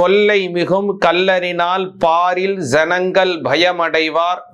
கொல்லை மிகும் கல்லறினால் பாரில் ஜனங்கள் பயமடைவார்.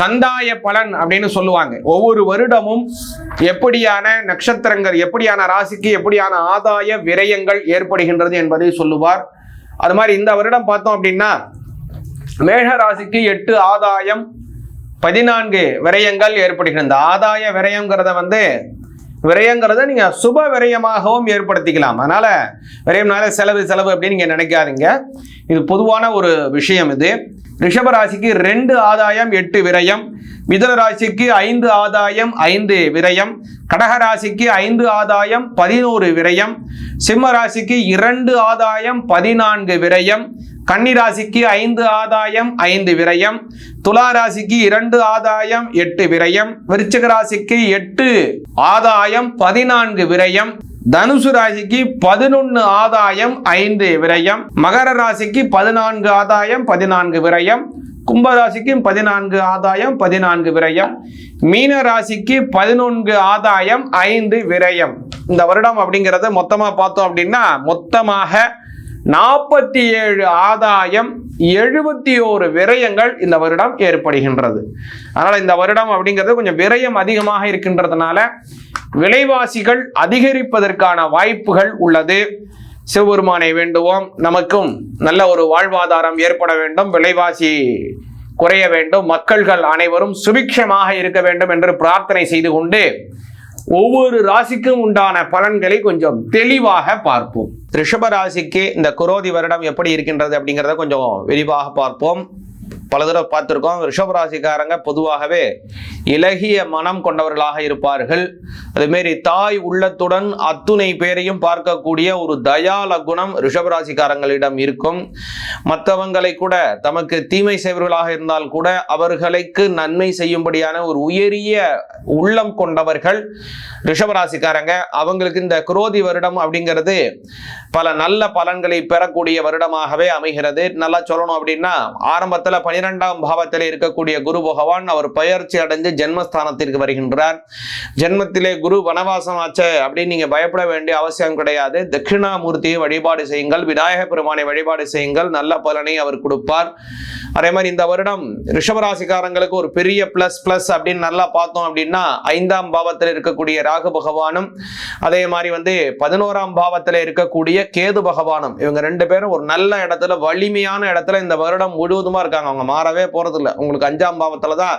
கந்தாய பலன் அப்படின்னு சொல்லுவாங்க. ஒவ்வொரு வருடமும் எப்படியான நட்சத்திரங்கள் எப்படியான ராசிக்கு எப்படியான ஆதாய விரயங்கள் ஏற்படுகின்றது என்பதை சொல்லுவார். அது மாதிரி இந்த வருடம் பார்த்தோம் அப்படின்னா மேஷ ராசிக்கு எட்டு ஆதாயம் பதினான்கு விரயங்கள் ஏற்படுகின்றன இந்த ஆதாய விரயங்கிறத வந்து விரயங்கிறத நீங்கள் சுப விரயமாகவும் ஏற்படுத்திக்கலாம். அதனால் விரயம்னால செலவு செலவு அப்படின்னு நீங்கள் நினைக்காதீங்க. இது பொதுவான ஒரு விஷயம் இது. ரிஷபராசிக்கு ரெண்டு ஆதாயம் எட்டு விரயம். மிதன ராசிக்கு ஐந்து ஆதாயம் ஐந்து விரயம். கடகராசிக்கு ஐந்து ஆதாயம் பதினோரு விரயம். சிம்ம ராசிக்கு இரண்டு ஆதாயம் பதினான்கு விரயம். கன்னி ராசிக்கு ஐந்து ஆதாயம் ஐந்து விரயம். துலா ராசிக்கு இரண்டு ஆதாயம் எட்டு விரயம். விருச்சிக ராசிக்கு எட்டு ஆதாயம் பதினான்கு விரயம். தனுசு ராசிக்கு பதினொன்னு ஆதாயம் ஐந்து விரயம். மகர ராசிக்கு பதினான்கு ஆதாயம் பதினான்கு விரயம். கும்பராசிக்கும் பதினான்கு ஆதாயம் பதினான்கு விரயம். மீன ராசிக்கு பதினொன்று ஆதாயம் ஐந்து விரயம். இந்த வருடம் அப்படிங்கிறத மொத்தமாக பார்த்தோம் அப்படின்னா மொத்தமாக நாற்பத்தி ஏழு ஆதாயம் எழுபத்தி ஓரு விரயங்கள் இந்த வருடம் ஏற்படுகின்றது. அதனால் இந்த வருடம் அப்படிங்கிறது கொஞ்சம் விரயம் அதிகமாக இருக்கின்றதுனால விலைவாசிகள் அதிகரிப்பதற்கான வாய்ப்புகள் உள்ளது. சிவபெருமானை வேண்டுவோம். நமக்கும் நல்ல ஒரு வாழ்வாதாரம் ஏற்பட வேண்டும். விலைவாசி குறைய வேண்டும். மக்கள்கள் அனைவரும் சுபிக்ஷமாக இருக்க வேண்டும் என்று பிரார்த்தனை செய்து கொண்டு ஒவ்வொரு ராசிக்கும் உண்டான பலன்களை கொஞ்சம் தெளிவாக பார்ப்போம். ரிஷப ராசிக்கு இந்த குரோதி வருடம் எப்படி இருக்கின்றது அப்படிங்கிறத கொஞ்சம் விரிவாக பார்ப்போம். பல தடவை பார்த்துருக்கோம். ரிஷப ராசிக்காரங்க பொதுவாகவே இலகிய மனம் கொண்டவர்களாக இருப்பார்கள். அதுமாரி தாய் உள்ளத்துடன் அத்துணை பேரையும் பார்க்கக்கூடிய ஒரு தயால குணம் ரிஷபராசிக்காரங்களிடம் இருக்கும். மற்றவங்களை கூட தமக்கு தீமை செய்வர்களாக இருந்தால் கூட அவர்களுக்கு நன்மை செய்யும்படியான ஒரு உயரிய உள்ளம் கொண்டவர்கள் ரிஷபராசிக்காரங்க. அவங்களுக்கு இந்த குரோதி வருடம் அப்படிங்கிறது பல நல்ல பலன்களை பெறக்கூடிய வருடமாகவே அமைகிறது. நல்லா சொல்லணும் அப்படின்னா ஆரம்பத்தில் பனிரெண்டாம் பாவத்தில் இருக்கக்கூடிய குரு பகவான் அவர் பயிற்சி அடைஞ்சு ஜென்மஸ்தானத்திற்கு வருகின்றார். ஜென்மத்திலே குரு வனவாசம் ஆச்சே அப்படின்னு நீங்க பயப்பட வேண்டிய அவசியம் கிடையாது. தட்சிணாமூர்த்தியை வழிபாடு செய்யுங்கள். விநாயக பெருமானை வழிபாடு செய்யுங்கள். நல்ல பலனை அவர் கொடுப்பார். அதே மாதிரி இந்த வருடம் ரிஷபராசிக்காரங்களுக்கு ஒரு பெரிய பிளஸ் பிளஸ் அப்படின்னு நல்லா பார்த்தோம் அப்படின்னா ஐந்தாம் பாவத்தில் இருக்கக்கூடிய ராகு பகவானும் அதே மாதிரி வந்து பதினோராம் பாவத்தில் இருக்கக்கூடிய கேது பகவானும். இவங்க ரெண்டு பேரும் ஒரு நல்ல இடத்துல வலிமையான இடத்துல இந்த வருடம் முழுவதுமா இருக்காங்க. அவங்க மாறவே போறது உங்களுக்கு அஞ்சாம் பாவத்தில் தான்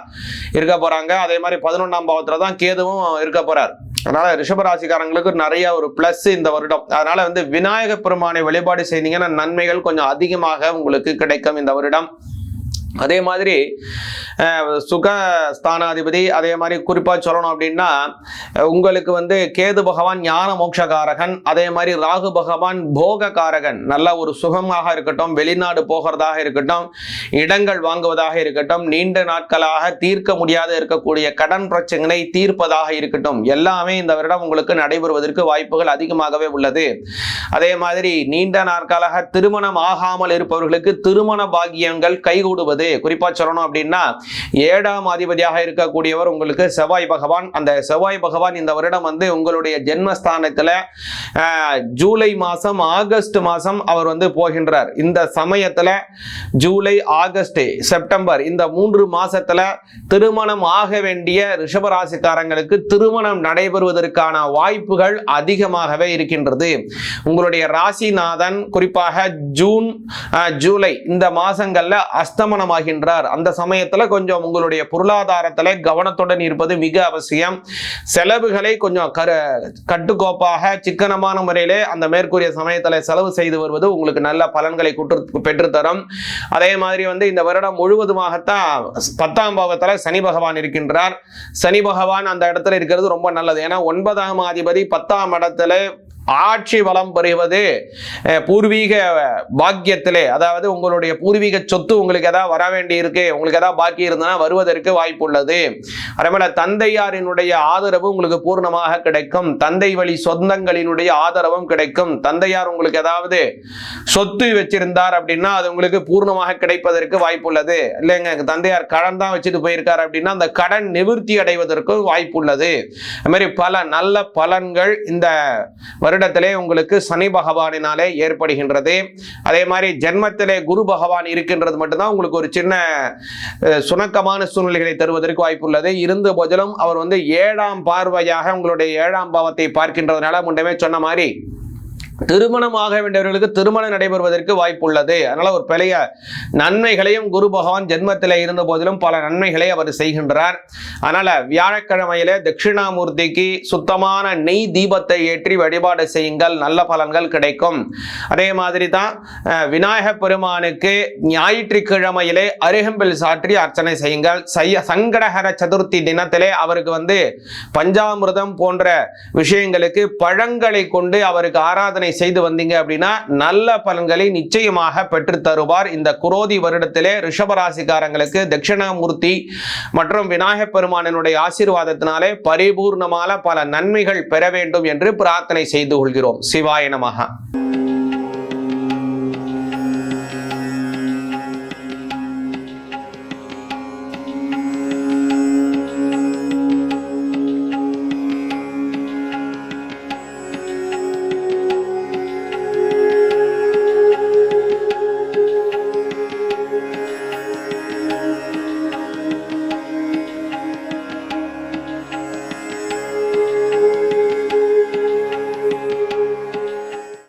இருக்க போறாங்க. அதே மாதிரி பதினொன்றாம் பாவத்துல தான் கேதுவும் இருக்க போறார். அதனால ரிஷபராசிக்காரங்களுக்கு நிறைய ஒரு பிளஸ் இந்த வருடம். அதனால வந்து விநாயக பெருமானை வழிபாடு செய்தீங்கன்னா நன்மைகள் கொஞ்சம் அதிகமாக உங்களுக்கு கிடைக்கும் இந்த வருடம். அதே மாதிரி சுகஸ்தானாதிபதி சுக ஸ்தானாதிபதி அதே மாதிரி குறிப்பாக சொல்லணும் அப்படின்னா உங்களுக்கு வந்து கேது பகவான் ஞான மோட்சகாரகன் அதே மாதிரி ராகு பகவான் போககாரகன். நல்ல ஒரு சுகமாக இருக்கட்டும் வெளிநாடு போகிறதாக இருக்கட்டும் இடங்கள் வாங்குவதாக இருக்கட்டும் நீண்ட நாட்களாக தீர்க்க முடியாத இருக்கக்கூடிய கடன் பிரச்சனை தீர்ப்பதாக இருக்கட்டும். எல்லாமே இந்த வருடம் உங்களுக்கு நடைபெறுவதற்கு வாய்ப்புகள் அதிகமாகவே உள்ளது. அதே மாதிரி நீண்ட நாட்களாக திருமணம் ஆகாமல் இருப்பவர்களுக்கு திருமண பாகியங்கள் கைகூடுவது குறிப்பா சொல்லணும் அப்படின்னா ஏழாம் அதிபதியாக இருக்கக்கூடியவர் உங்களுக்கு செவ்வாய் பகவான். அந்த செவ்வாய் பகவான் இந்த வருடம் வந்து உங்களுடைய ஜென்மஸ்தானத்தில் ஜூலை மாதம் ஆகஸ்ட் மாதம் அவர் வந்து போகின்றார். இந்த சமயத்தில் ஜூலை ஆகஸ்ட் செப்டம்பர் இந்த மூன்று மாதத்தில் திருமணம் ஆக வேண்டிய ரிஷபராசிக்காரங்களுக்கு திருமணம் நடைபெறுவதற்கான வாய்ப்புகள் அதிகமாகவே இருக்கின்றது. உங்களுடைய ராசிநாதன் குறிப்பாக ஜூன் ஜூலை இந்த மாதங்களில் மாசங்கள்ல ஆகின்றார் அந்த சமயத்துல கொஞ்சம் உங்களுடைய பொருளாதாரத்துல கவனத்துடன் இருப்பது மிக அவசியம். செலவுகளை கொஞ்சம் கர கட்டுக்கோப்பாக சிக்கனமான முறையிலே அந்த மேற்கூறிய சமயத்துல செலவு செய்து வருவது உங்களுக்கு நல்ல பலன்களை குற்று பெற்றுத்தரும். அதே மாதிரி வந்து இந்த வருடம் முழுவதுமாகத்தான் பத்தாம் பாவத்துல சனி பகவான் இருக்கின்றார். சனி பகவான் அந்த இடத்துல இருக்கிறது ரொம்ப நல்லது. ஏன்னா ஒன்பதாம் அதிபதி பத்தாம் இடத்துல ஆட்சி வளம் பெறுவது பூர்வீக பாக்கியத்திலே அதாவது உங்களுடைய பூர்வீக சொத்து உங்களுக்கு ஏதாவது வர வேண்டி இருக்கு உங்களுக்கு ஏதாவது பாக்கி இருந்ததுன்னா வருவதற்கு வாய்ப்பு உள்ளது அதே போல தந்தையாரினுடைய ஆதரவு உங்களுக்கு பூர்ணமாக கிடைக்கும். தந்தை வழி சொந்தங்களினுடைய ஆதரவும் கிடைக்கும். தந்தையார் உங்களுக்கு ஏதாவது சொத்து வச்சிருந்தார் அப்படின்னா அது உங்களுக்கு பூர்ணமாக கிடைப்பதற்கு வாய்ப்பு உள்ளது இல்லைங்க தந்தையார் கடன் தான் வச்சுட்டு போயிருக்காரு அப்படின்னா அந்த கடன் நிவர்த்தி அடைவதற்கு வாய்ப்பு உள்ளது அது மாதிரி பல நல்ல பலன்கள் இந்த வருடத்திலே உங்களுக்கு சனி பகவானினாலே ஏற்படுகின்றது. அதே மாதிரி ஜென்மத்திலே குரு பகவான் இருக்கின்றது மட்டும்தான் உங்களுக்கு ஒரு சின்ன சுணக்கமான சூழ்நிலைகளை தருவதற்கு வாய்ப்பு உள்ளது இருந்த போதிலும் அவர் வந்து ஏழாம் பார்வையாக உங்களுடைய ஏழாம் பாவத்தை பார்க்கின்றதுனால முன்னமே சொன்ன மாதிரி திருமணம் ஆக வேண்டியவர்களுக்கு திருமணம் நடைபெறுவதற்கு வாய்ப்பு உள்ளது அதனால ஒரு பெரிய நன்மைகளையும் குரு பகவான் ஜென்மத்தில் இருந்த போதிலும் பல நன்மைகளை அவர் செய்கின்றார். அதனால வியாழக்கிழமையில தட்சிணாமூர்த்திக்கு சுத்தமான நெய் தீபத்தை ஏற்றி வழிபாடு செய்யுங்கள். நல்ல பலன்கள் கிடைக்கும். அதே மாதிரி தான் விநாயக பெருமானுக்கு ஞாயிற்றுக்கிழமையிலே அருகம்பில் சாற்றி அர்ச்சனை செய்யுங்கள். சைய சங்கடகர சதுர்த்தி தினத்திலே அவருக்கு வந்து பஞ்சாமிர்தம் போன்ற விஷயங்களுக்கு பழங்களை கொண்டு அவருக்கு ஆராதனை செய்து வந்தீங்க அப்படின்னா நல்ல பலன்களை நிச்சயமாக பெற்று தருவார். இந்த குரோதி வருடத்திலே ரிஷபராசிக்காரங்களுக்கு தட்சிணாமூர்த்தி மற்றும் விநாயகப் பெருமானனுடைய ஆசீர்வாதத்தினாலே பரிபூர்ணமான பல நன்மைகள் பெற வேண்டும் என்று பிரார்த்தனை செய்து கொள்கிறோம். சிவாய நமஹ.